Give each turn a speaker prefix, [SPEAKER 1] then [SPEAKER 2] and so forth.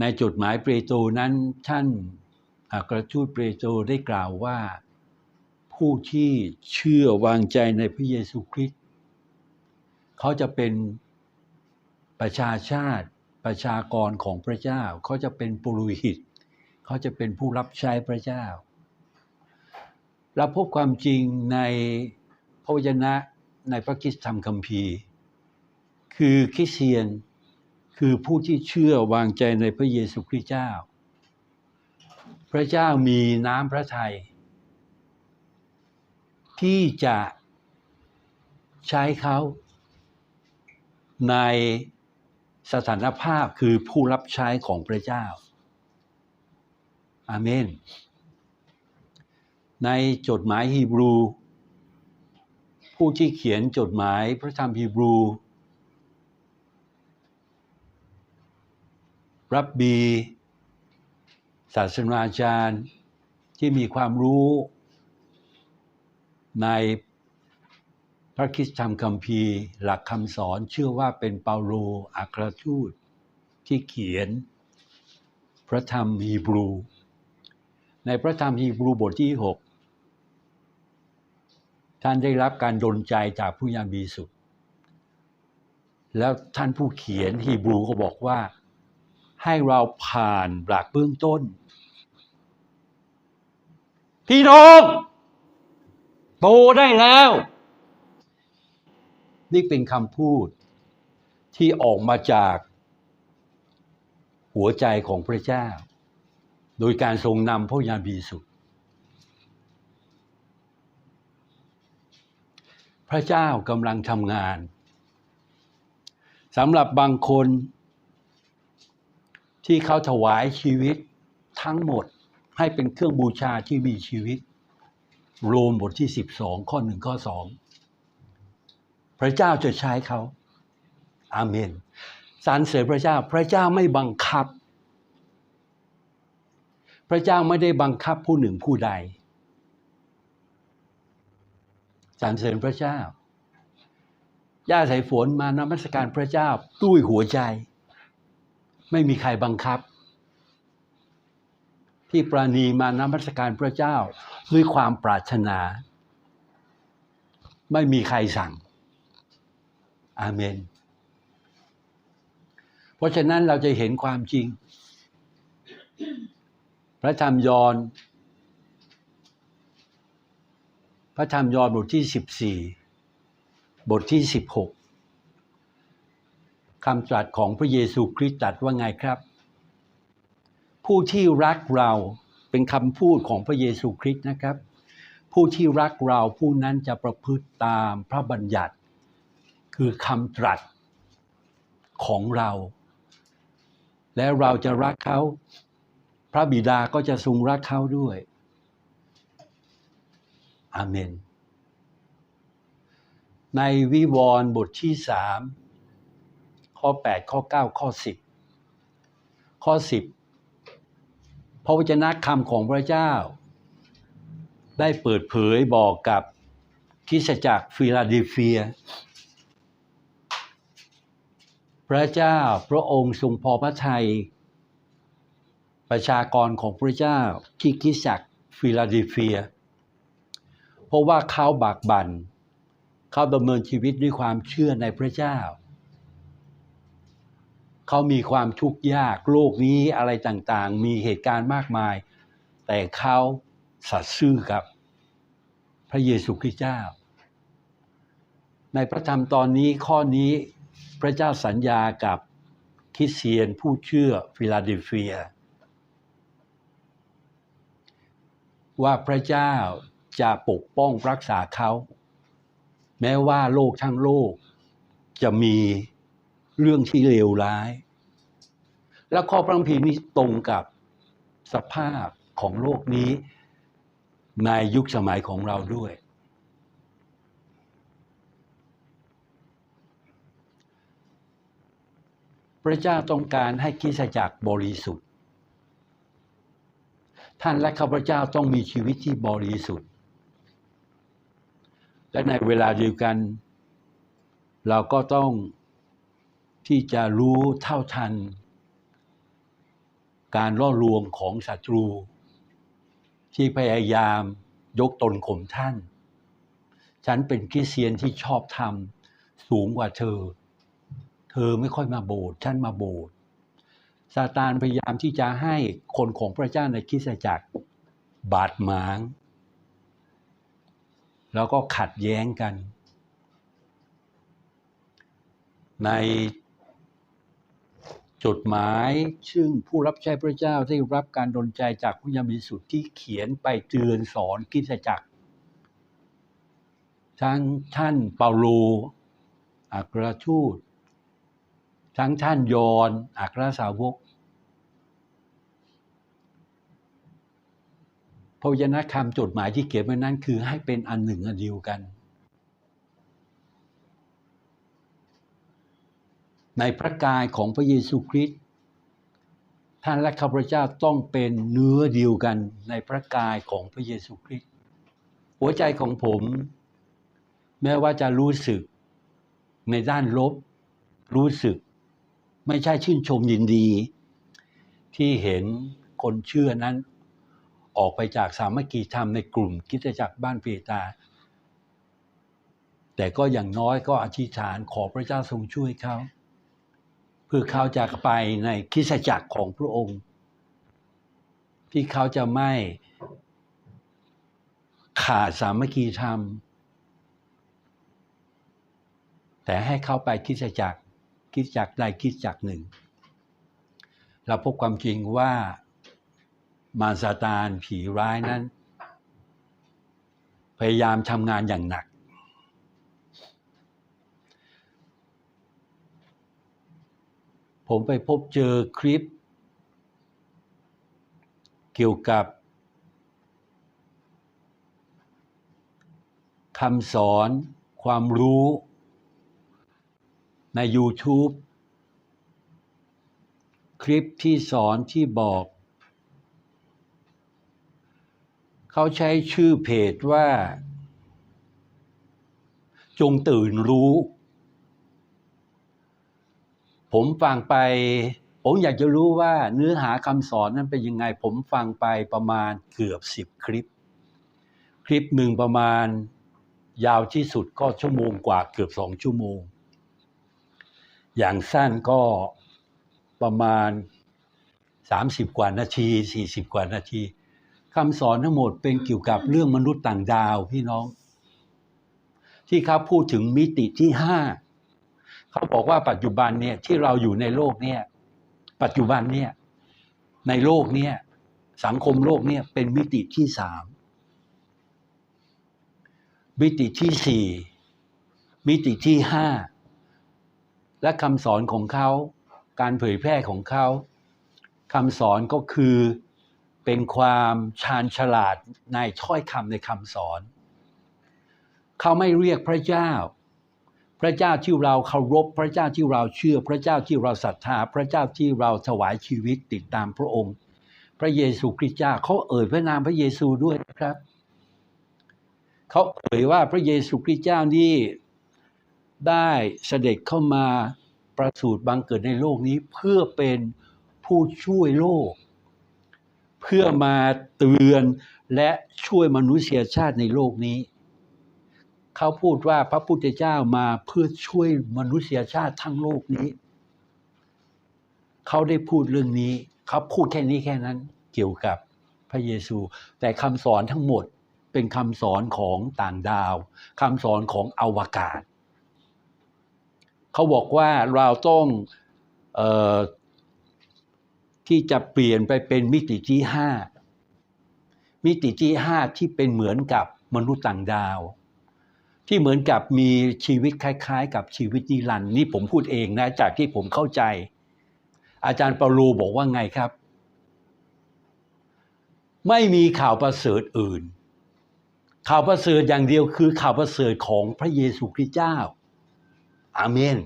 [SPEAKER 1] ในจดหมายเปโตรนั้นท่านอัครทูตเปโตรได้กล่าวว่า ผู้ที่เชื่อวางใจในพระเยซูคริสต์เขาจะเป็นประชาชาติประชากรของพระเจ้า เขาจะเป็นปุโรหิต เขาจะเป็นผู้รับใช้พระเจ้า เราพบความจริงในพระวจนะในพระคิสตธรรมคัมภีร์ คือคริสเตียน คือผู้ที่เชื่อวางใจในพระเยซูคริสต์เจ้า พระเจ้ามีน้ำพระทัยที่จะใช้เขาในสถานภาพคือผู้รับใช้ของพระเจ้า อาเมน ในจดหมายฮีบรู ผู้ที่เขียนจดหมายพระธรรมฮีบรู รับบีศาสนาจารย์ที่มีความรู้ในพระคริสตธรรมคัมภีร์ หลักคำสอนเชื่อว่าเป็นเปาโลอัครทูตที่เขียน พระธรรมฮีบรู ในพระธรรมฮีบรูบทที่ 6 ท่านได้รับการดลใจจากผู้ยามบีสุดแล้วท่านผู้เขียนฮีบรูก็บอกว่า ให้เราผ่านหลักเบื้องต้น พี่น้องโตได้แล้ว นี่เป็นคำพูดที่ออกมาจากหัวใจของพระเจ้า โดยการทรงนำพระยาบีสุดพระเจ้ากำลังทำงานสำหรับบางคน ที่เขาถวายชีวิตทั้งหมดให้เป็นเครื่องบูชาที่มีชีวิต โรมบทที่ 12 ข้อ1ข้อ2พระเจ้าจะใช้เขา อาเมนสรรเสริญพระเจ้า พระเจ้าไม่บังคับ พระเจ้าไม่ได้บังคับผู้หนึ่งผู้ใดสรรเสริญพระเจ้า ย่าสายฝนมานมัสการพระเจ้าด้วยหัวใจ ไม่มีใครบังคับ ที่ปราณีมานมัสการพระเจ้าด้วยความปรารถนา ไม่มีใครสั่ง อาเมน เพราะฉะนั้นเราจะเห็นความจริง พระธรรมยอห์นพระธรรมยอห์นบทที่ 14 บทที่ 16 คำตรัสของพระเยซูคริสต์ตรัสว่าไงครับ ผู้ที่รักเราเป็นคำพูดของพระเยซูคริสต์นะครับ ผู้ที่รักเราผู้นั้นจะประพฤติตามพระบัญญัติ คือคำตรัสของเรา และเราจะรักเขา พระบิดาก็จะทรงรักเขาด้วยอาเมน ในวิวรณ์บทที่สาม ข้อ 8 ข้อ 9 ข้อ 10 ข้อ 10 พระวจนะคำของพระเจ้า ได้เปิดเผยบอกกับคริสตจักรฟิลาเดลเฟีย พระเจ้าพระองค์ทรงพอพระทัยประชากรของพระเจ้าที่คริสตจักรฟิลาเดลเฟีย เพราะว่าเขาบากบัน่นเขาดำเนินชีวิตด้วยความเชื่อในพระเจ้า เขามีความทุกข์ยากโลกนี้อะไรต่างๆ มีเหตุการณ์มากมาย แต่เขาสัตย์ซื่อกับ พระเยซูคริสต์เจ้า ในพระธรรมตอนนี้ข้อนี้พระเจ้าสัญญากับคริสเตียนผู้เชื่อฟิลาเดลเฟีย ว่าพระเจ้าจะปกป้องรักษาเขา แม้ว่าโลกทั้งโลกจะมี เรื่องที่เลวร้าย และข้อพระคัมภีร์นี้ตรงกับสภาพของโลกนี้ ในยุคสมัยของเราด้วย พระเจ้าต้องการให้คิสจักรบริสุทธิ์ ท่านและข้าพเจ้าต้องมีชีวิตที่บริสุทธิ์ และในเวลาเดียวกัน เราก็ต้อง ที่จะรู้เท่าทัน การล่อลวงของศัตรู ที่พยายามยกตนข่มท่าน ฉันเป็นคริสเตียนที่ชอบธรรมสูงกว่าเธอ เธอไม่ค่อยมาโบสถ์ฉันมาโบสถ์ซาตานพยายามที่จะให้คนของพระเจ้าในคริสตจักร บาดหมาง แล้วก็ขัดแย้งกัน ใน จดหมายซึ่งผู้รับใช้พระเจ้าได้รับการดลใจจากพระยามิสุทธิ์ที่เขียนไปเตือนสอนคิสตจักรทั้งท่านเปาโลอัครทูต ทั้งท่านยอนอัครสาวกพระวจนะคำจดหมายที่เขียนไว้นั้นคือให้เป็นอันหนึ่งอันเดียวกัน ในพระกายของพระเยซูคริสต์ท่านและข้าพเจ้าต้องเป็นเนื้อเดียวกันในพระกายของพระเยซูคริสต์หัวใจของผม แม้ว่าจะรู้สึกในด้านลบ รู้สึก ไม่ใช่ชื่นชมยินดี ที่เห็นคนเชื่อนั้น ออกไปจากสามัคคีธรรมในกลุ่มคริดจักรบ้านเปตา แต่ก็อย่างน้อยก็อธิษฐานขอพระเจ้าทรงช่วยเขา เพื่อเขาจะไปในคริสตจักรของพระองค์ ที่เขาจะไม่ขาดสามัคคีธรรม แต่ให้เข้าไปคริสตจักรคริสตจักรใดคริสตจักรหนึ่ง เราพบความจริงว่ามารซาตานผีร้ายนั้น พยายามทำงานอย่างหนัก ผมไปพบเจอคลิป เกี่ยวกับคำสอนความรู้ใน YouTube คลิปที่สอนที่บอก เขาใช้ชื่อเพจว่า จงตื่นรู้ ผมฟังไป ผมอยากจะรู้ว่าเนื้อหาคำสอนนั้นเป็นยังไง ผมฟังไปประมาณเกือบสิบคลิป คลิปหนึ่งประมาณยาวที่สุดก็ชั่วโมงกว่าเกือบสองชั่วโมง อย่างสั้นก็ประมาณ 30 กว่านาที 40 กว่านาทีคำสอนทั้งหมดเป็นเกี่ยวกับเรื่องมนุษย์ต่างดาวพี่น้อง ที่เขาพูดถึงมิติที่ห้า เขาบอกว่าปัจจุบันเนี่ยที่เราอยู่ในโลกเนี่ย ปัจจุบันเนี่ยในโลกเนี่ย สังคมโลกเนี่ยเป็นมิติที่สามมิติที่สี่มิติที่ห้าและคำสอนของเขาการเผยแพร่ของเขาคำสอนก็คือเป็นความชาญฉลาดในถ้อยคำในคำสอน เขาไม่เรียกพระเจ้า พระเจ้าที่เราเคารพพระเจ้าที่เราเชื่อ พระเจ้าที่เราศรัทธา พระเจ้าที่เราถวายชีวิตติดตามพระองค์ พระเยซูคริสต์เจ้าเขาเอ่ยพระนามพระเยซูด้วยนะครับเขาเอ่ยว่าพระเยซูคริสต์เจ้านี่ได้เสด็จเข้ามาประสูติบังเกิดในโลกนี้เพื่อเป็นผู้ช่วยโลก เพื่อมาเตือนและช่วยมนุษยชาติในโลกนี้ เขาพูดว่าพระพุทธเจ้ามาเพื่อช่วยมนุษยชาติทั้งโลกนี้ เขาได้พูดเรื่องนี้ เขาพูดแค่นี้แค่นั้น เกี่ยวกับพระเยซู แต่คำสอนทั้งหมดเป็นคำสอนของต่างดาวคำสอนของอวกาศ เขาบอกว่าเราต้องออที่จะเปลี่ยนไปเป็นมิติที่ห้ามิติที่ห้าที่เป็นเหมือนกับมนุษย์ต่างดาว ที่เหมือนกับมีชีวิตคล้ายๆ กับชีวิตนิรันดร์นี่ผมพูดเองนะจากที่ผมเข้าใจ อาจารย์เปาโลบอกว่าไงครับ ไม่มีข่าวประเสริฐอื่น ข่าวประเสริฐอย่างเดียวคือข่าวประเสริฐของพระเยซูคริสต์เจ้า อาเมน